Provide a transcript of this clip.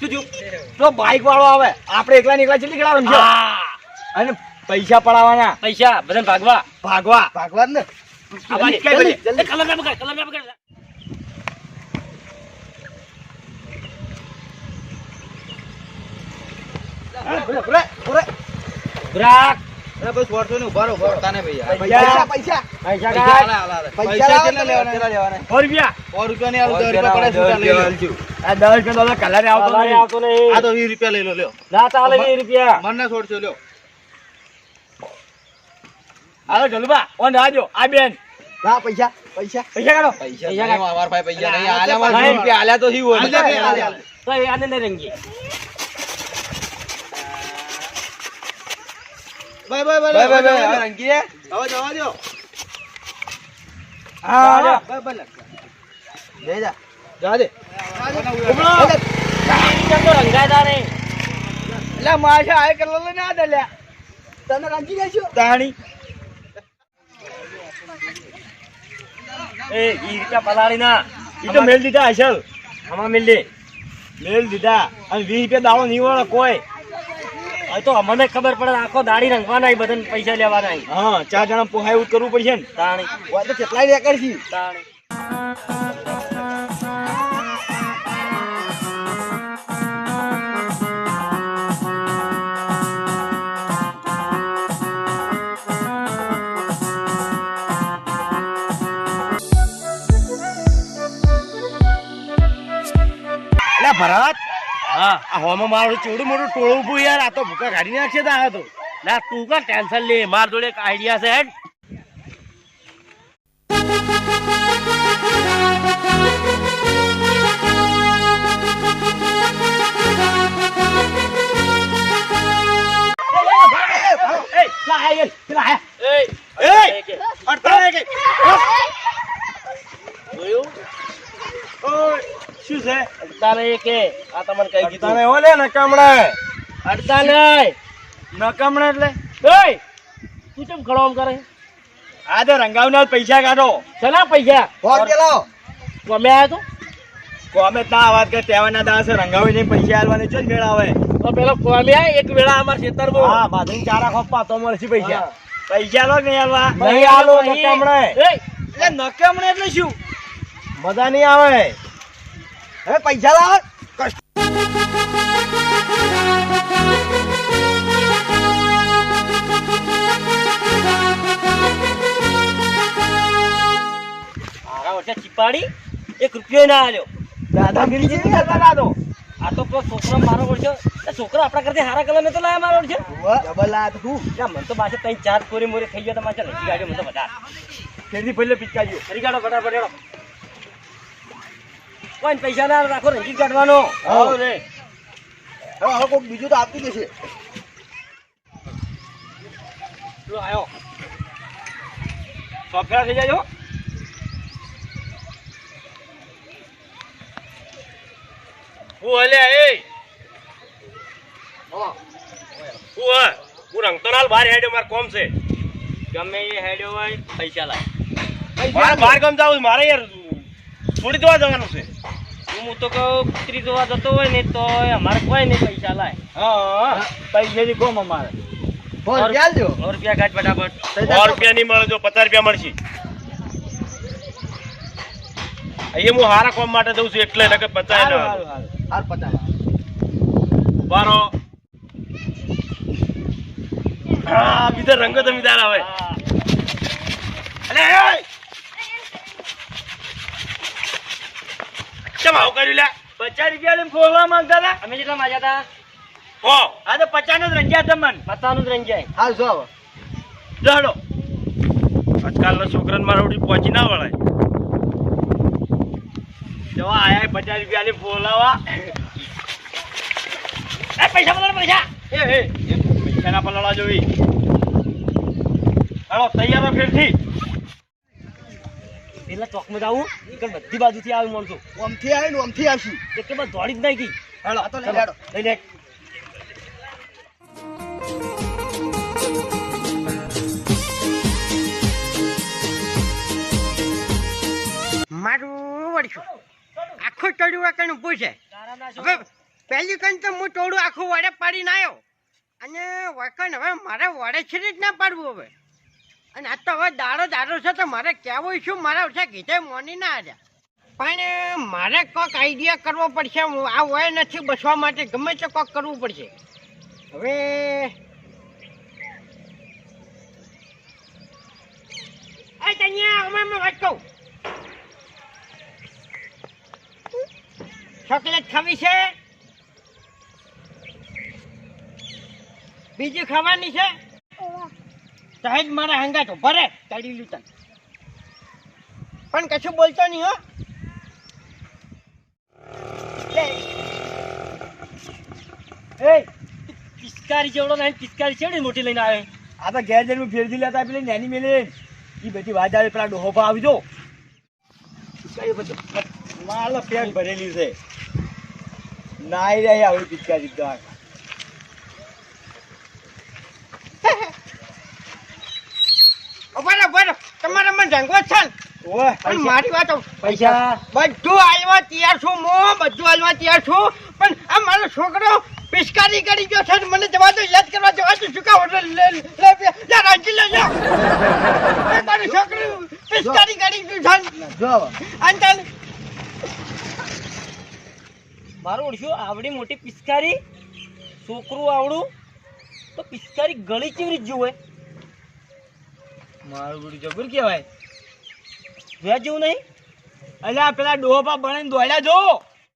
શું થયું? તો બાઈક વાળો આવે. આપણે એકલા ને એકલા કેટલી અને પૈસા પડાવવાના પૈસા બધા ભાગવા. ભાગવા. ભાગવા ને. કલર અરે બસ વર્ષો ને ઊભા રહો ઊભા રહો. તાને ભાઈ આ. પૈસા પૈસા પૈસા પૈસા કાઢ. આલા, આલા, આલા. પૈસા કેટલા. લેવાના? કેટલા લેવાના? સો રૂપિયા સો રૂપિયા ની આલું, દસ રૂપિયા પડે લઈ લો. આ દસ રૂપિયા તો કલરે આવતો નહીં. આવતો નહીં. આ તો વીસ રૂપિયા લઈ લો લ્યો ના ચાલે વીસ રૂપિયા મન ના છોડશો લ્યો હાલો જલુભા, ઓન રાજો આ બેન ના પૈસા પૈસા પૈસા કાઢો પૈસા પૈસા નહીં, અમારા પાસે પૈસા નહીં. આલ્યા પૈસા મારે રૂપિયા આલ્યા તો શી હોય? આલ્યા બે, આલ્યા, આલ્યા. આલ્યા. તો આને bye, bye, bye, bye, bye. Bye. રંગીએ? હવે જવા દ્યો. હા. Bye, bye. લે જા. જવા દે. ઉભરો. તો રંગાતા નહીં લે, મારે આ કલર લઈને આ દે. તમે રંગી દેશું તાણી. એ ઈ રૂપિયા પલાળી ના ઈ તો મેલ દીધા અસલ આમાં મિલ દે મેલ દીધા અને વીસ રૂપિયા દાવો નહીં વળે કોઈ હવે તો અમને ખબર પડે આખો દાડી રંગવાના બધાને પૈસા લેવાના હા ચાર જણા પોહાય એવું કરવું પડશે ને. તાણી. હોય તો કેટલાય રેકર છે. તાણી. ભરત હા આ હોમાં મારું ચોડું મોટું ટોળું ઊભું યાર આ તો ભૂકા કાઢી નાખશે તા આ તો ના તું કા ટેન્શન લે માર જોડે એક આઈડિયા છે હેડ અડતા જોયું ઓય શું છે? અડતાલે એ. કે આ તમને કહી દીધું. કીધું ઓલે નકમણે અડતા નહીં નકમણે એટલે? ઓય! તું કેમ ખડો આમ કરે? આ તો રંગાવના પૈસા કાઢો. ચલા પૈસા? ફોન કેલો કોમે આયો તો? કોમે તા વાત કે તેવાના દાસે રંગાવી જઈને પૈસા આલવાની ચો મેળ આવે. તો પેલો કોમે આય એક વેળા અમાર ખેતરમાં હા બાજરી ચારા ખોપા તો મળશે પૈસા. પૈસા લો કે નહીં આલવા? નહીં આલો નકમણે એ એટલે નકમણે એટલે શું? મજા નહીં આવે. હવે પૈસા લાવ. આરા વર્ષે ચીપાડી એક રૂપિયો ના આલ્યો. દાદાગીરી જેવી કરતા દાદો. આ તો પેલો છોકરો મારો વર્ષે છોકરો આપણા કરતી હારા કલર તો લાયા મારો વર્ષે ડબલ આ તો ના મને તો પાછળ ત્રણ ચાર કોરી મોરી થઈ ગયો તો મારે લખી ગાડ્યો મને તો બધા ફેરથી પહેલે પિચકારીઓ ફરી કાઢો ફટાફટ કોઈ પૈસા ના રાખો રંજીત કાઢવાનો. હવે હવે કોઈક બીજું તો આપતું દેશે. થઈ જાય હું અલ્યા એ હું. હા હું? રંગતોલાલ બહાર હેડ્યો મારે કોમ છે. ગમે એ હેડ્યો હોય પૈસા લાય. મારે બહાર ગમ જાવું મારે યાર છોડી દેવા જવાનું છે. હું તો કહું કુતરી જોવા જતો હોય ને તો અમારે કોઈ નહીં પૈસા લાય. હા. પૈસાની કોમ અમારે. રૂપિયા કાઢ ફટાફટ? સો રૂપિયા નહીં મળે જો પચાસ રૂપિયા મળશે. અહીંયા હું હારા કોમ માટે દઉં છું એટલે નકર પચાસ હારું, પચાસ. બારો હા બીજા રંગો તો બીજા આવે. એ! આવું કર્યું લ્યા? પચાસ રૂપિયા લઈને ફોડવા માંગતા હતા? અમે જેટલા માજ્યા હતા? હો. આ તો પચાસનું જ રંગ્યા તમને પચાનું જ રંજ્યા હાલ જો હવે. દહડો આજકાલના છોકરાને મારા ઉડી પહોંચી ના વળાય. જવા આયા પચાસ રૂપિયા લઈને ફોલાવા એ પૈસા બોલો પૈસા. એ એ. એ પૈસા ના જોઈ હાલો તૈયાર ફેરથી. પેલા ચોકમાં જાવું ઈકણ બધી બાજુથી આવી મળશું ઓમથી આવે ને ઓમથી આવશું. એટલે બસ દોડી જ નહીં ગઈ હાલો આ તો લઈ લેડો લઈ લે મારું વળશું આખું ચડ્યું કઈ પૂછે? હવે પહેલી કણ તો હું ટોળું આખું વડે પાડીને આવ્યો અને વકન હવે મારે વડે છે જ ના પાડવું હવે. અને આ તો હવે દાડો દાડો છે તો મારે કહેવું શું? મારા ઓછા કીધે મોની ના આવ્યા પણ મારે કોઈક આઈડિયા કરવો પડશે. આ વય નથી બસવા માટે. ગમે તે કોઈક કરવું પડશે. હવે ચોકલેટ ખાવી છે? બીજી ખાવાની છે? સાહેબ મારા હંગાતો ભરે કાઢી લીધા. પણ કશું બોલતો નહીં હો. એ. પિચકારી જેવડો નહીં પિચકારી ચેવડી મોટી લઈને આવે આ તો ઘેર જઈને ફેરથી લેતા પેલી નેની મેલે. એ બધી વાત આવે પેલા ડોહો આવી આવજો. માલ પેટ ભરેલી છે. નાઈ રહી આવી પિચકારી ગાળ ઊભા રહો, ઊભા રહો. જંગો છે પણ મારી વાત પૈસા. બધું હાલવા તૈયાર છું હું બધું હાલવા તૈયાર છું. પણ આ મારો છોકરો પિસ્કારી કરી ગયો છે મને જવા દો યાદ કરવા જવા દો શું કામ? હોટલ લે લે લે લે રાજી લે લે. મારો છોકરો પિસ્કારી કરી ગયો છે જો. અંતન મારું ઓળખ્યું આવડી મોટી પિસ્કારી છોકરું આવડું તો પિસ્કારી ગળી કેવી રીતે જોવે? મારું બધું જબર કેવાય જોયા જેવું નહીં એટલે પેલા ડોહો પર બને દોડ્યા જો.